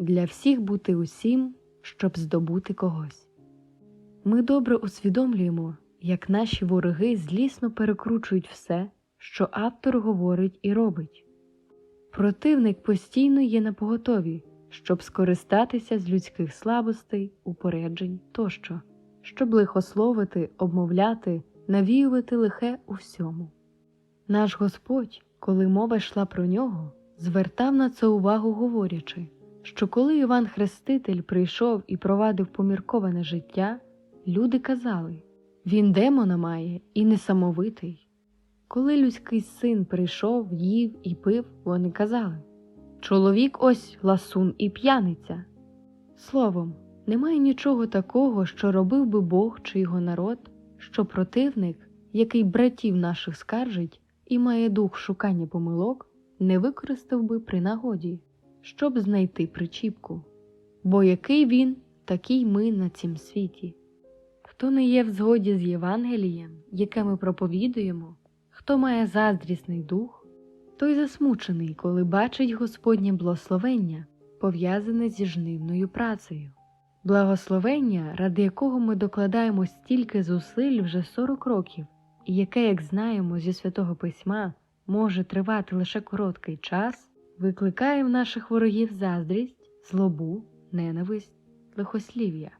для всіх бути усім, щоб здобути когось. Ми добре усвідомлюємо, як наші вороги злісно перекручують все, що автор говорить і робить. Противник постійно є на поготові, щоб скористатися з людських слабостей, упереджень тощо, щоб лихословити, обмовляти, навіювати лихе у всьому. Наш Господь, коли мова йшла про нього, звертав на це увагу, говорячи, що коли Іван Хреститель прийшов і провадив помірковане життя, люди казали він демона має і несамовитий. Коли людський син прийшов, їв і пив, вони казали Чоловік ось ласун і п'яниця. Словом, немає нічого такого, що робив би Бог чи його народ, що противник, який братів наших скаржить і має дух шукання помилок, не використав би при нагоді, щоб знайти причіпку. Бо який він, такий ми на цім світі. Хто не є в згоді з Євангелієм, яке ми проповідуємо, хто має заздрісний дух, той засмучений, коли бачить Господнє благословення, пов'язане зі жнивною працею. Благословення, ради якого ми докладаємо стільки зусиль вже 40 років, і яке, як знаємо зі святого письма, може тривати лише короткий час, викликає в наших ворогів заздрість, злобу, ненависть, лихослів'я.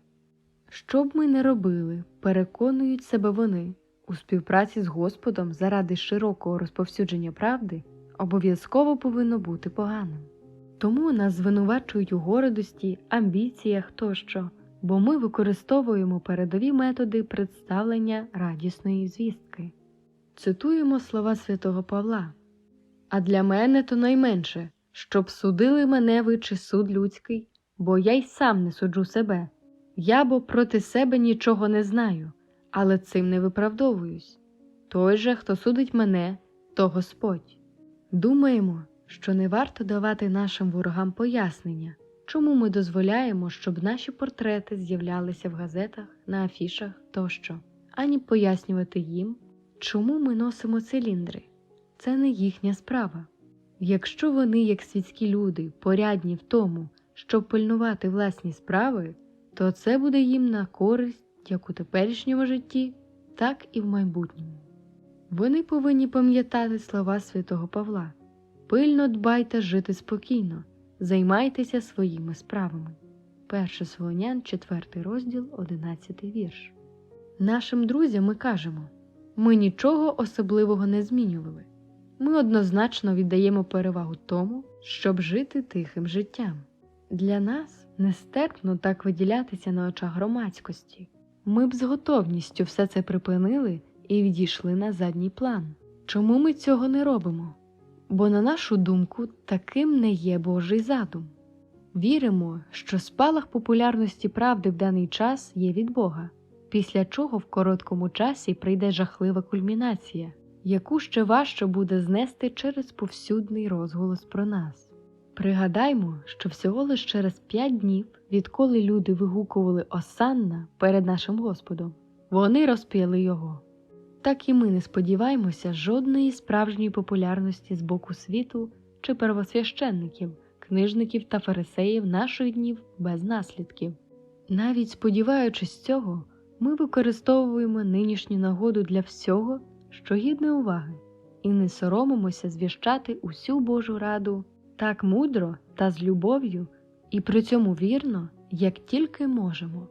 Що б ми не робили, переконують себе вони у співпраці з Господом заради широкого розповсюдження правди обов'язково повинно бути поганим. Тому нас звинувачують у гордості, амбіціях тощо, бо ми використовуємо передові методи представлення радісної звістки. Цитуємо слова святого Павла А для мене то найменше, щоб судили мене ви чи суд людський, бо я й сам не суджу себе. Я бо проти себе нічого не знаю, але цим не виправдовуюсь. Той же, хто судить мене, то Господь. Думаємо, що не варто давати нашим ворогам пояснення, чому ми дозволяємо, щоб наші портрети з'являлися в газетах, на афішах тощо, ані пояснювати їм, чому ми носимо циліндри. Це не їхня справа. Якщо вони, як світські люди, порядні в тому, щоб пильнувати власні справи, то це буде їм на користь як у теперішньому житті, так і в майбутньому. Вони повинні пам'ятати слова святого Павла пильно дбайте жити спокійно, займайтеся своїми справами. 1 Солонян, 4 розділ, 11 вірш. Нашим друзям ми кажемо ми нічого особливого не змінювали. Ми однозначно віддаємо перевагу тому, щоб жити тихим життям. Для нас нестерпно так виділятися на очах громадськості. Ми б з готовністю все це припинили і відійшли на задній план. Чому ми цього не робимо? Бо, на нашу думку, таким не є Божий задум. Віримо, що спалах популярності правди в даний час є від Бога, після чого в короткому часі прийде жахлива кульмінація, яку ще важче буде знести через повсюдний розголос про нас. Пригадаймо, що всього лише через п'ять днів, відколи люди вигукували Осанна перед нашим Господом, вони розп'яли його. Так і ми не сподіваємося жодної справжньої популярності з боку світу чи первосвященників, книжників та фарисеїв наших днів без наслідків. Навіть сподіваючись цього, ми використовуємо нинішню нагоду для всього, що гідне уваги, і не соромимося звіщати усю Божу раду так мудро та з любов'ю, і при цьому вірно, як тільки можемо.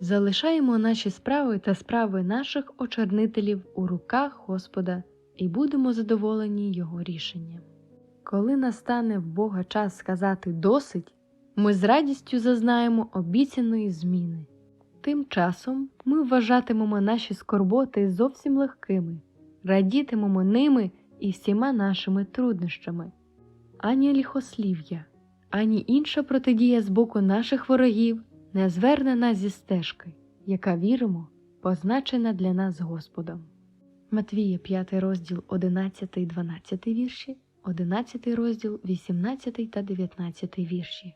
Залишаємо наші справи та справи наших очернителів у руках Господа і будемо задоволені Його рішенням. Коли настане в Бога час сказати досить, ми з радістю зазнаємо обіцяної зміни. Тим часом ми вважатимемо наші скорботи зовсім легкими, радітимемо ними і всіма нашими труднощами. Ані ліхослів'я, ані інша протидія з боку наших ворогів не зверне нас зі стежки, яка віримо, позначена для нас Господом. Матвія 5 розділ 11, 12 вірші, 11 розділ 18 та 19 вірші.